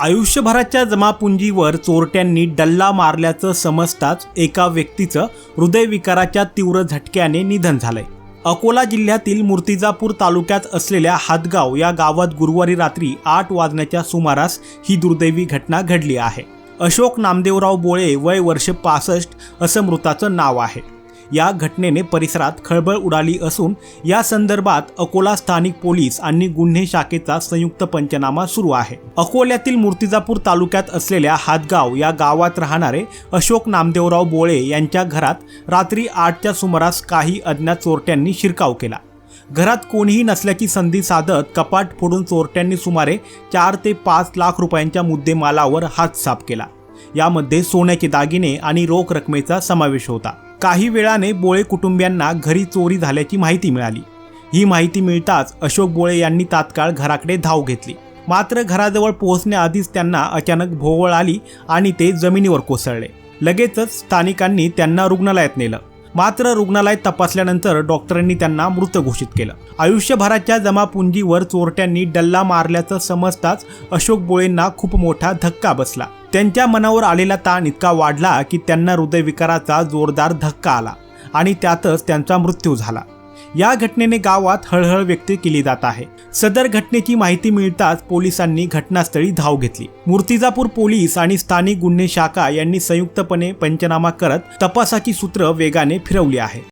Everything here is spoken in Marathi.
आयुष्यभराच्या जमापुंजीवर चोरट्यांनी डल्ला मारल्याचं समजताच एका व्यक्तीचं हृदयविकाराच्या तीव्र झटक्याने निधन झालंय. अकोला जिल्ह्यातील मूर्तिजापूर तालुक्यात असलेल्या हातगाव या गावात गुरुवारी रात्री आठ वाजण्याच्या सुमारास ही दुर्दैवी घटना घडली आहे. अशोक नामदेवराव बोळे वय वर्ष पासष्ट असं मृताचं नाव आहे. या घटनेने परिसरात खळबळ उडाली असून या संदर्भात अकोला स्थानिक पोलीस आणि गुन्हे शाखेचा संयुक्त पंचनामा सुरू आहे. अकोल्यातील मूर्तिजापूर तालुक्यात असलेल्या हातगाव या गावात राहणारे अशोक नामदेवराव बोळे यांच्या घरात रात्री आठच्या सुमारास काही अज्ञात चोरट्यांनी शिरकाव केला. घरात कोणीही नसल्याची संधी साधत कपाट फोडून चोरट्यांनी सुमारे चार ते पाच लाख रुपयांच्या मुद्देमालावर हात साफ केला. यामध्ये सोन्याचे दागिने आणि रोख रकमेचा समावेश होता. काही वेळाने बोळे कुटुंबियांना घरी चोरी झाल्याची माहिती मिळाली. ही माहिती मिळताच अशोक बोळे यांनी तात्काळ घराकडे धाव घेतली. मात्र घराजवळ पोहोचण्याआधीच त्यांना अचानक भोवळ आली आणि ते जमिनीवर कोसळले. लगेचच स्थानिकांनी त्यांना रुग्णालयात नेलं. मात्र रुग्णालयात तपासल्यानंतर डॉक्टरांनी त्यांना मृत घोषित केलं. आयुष्यभराच्या जमापुंजीवर चोरट्यांनी डल्ला मारल्याचं समजताच अशोक बोळेंना खूप मोठा धक्का बसला. त्यांच्या मनावर आलेला ताण इतका वाढला की त्यांना हृदयविकाराचा जोरदार धक्का आला आणि त्यातच त्यांचा मृत्यू झाला. या घटनेने गावात हळहळ व्यक्त केली जात आहे. सदर घटनेची माहिती मिळताच पोलिसांनी घटनास्थळी धाव घेतली. मूर्तिजापूर पोलीस आणि स्थानिक गुन्हे शाखा यांनी संयुक्तपणे पंचनामा करत तपासाची सूत्र वेगाने फिरवली आहे.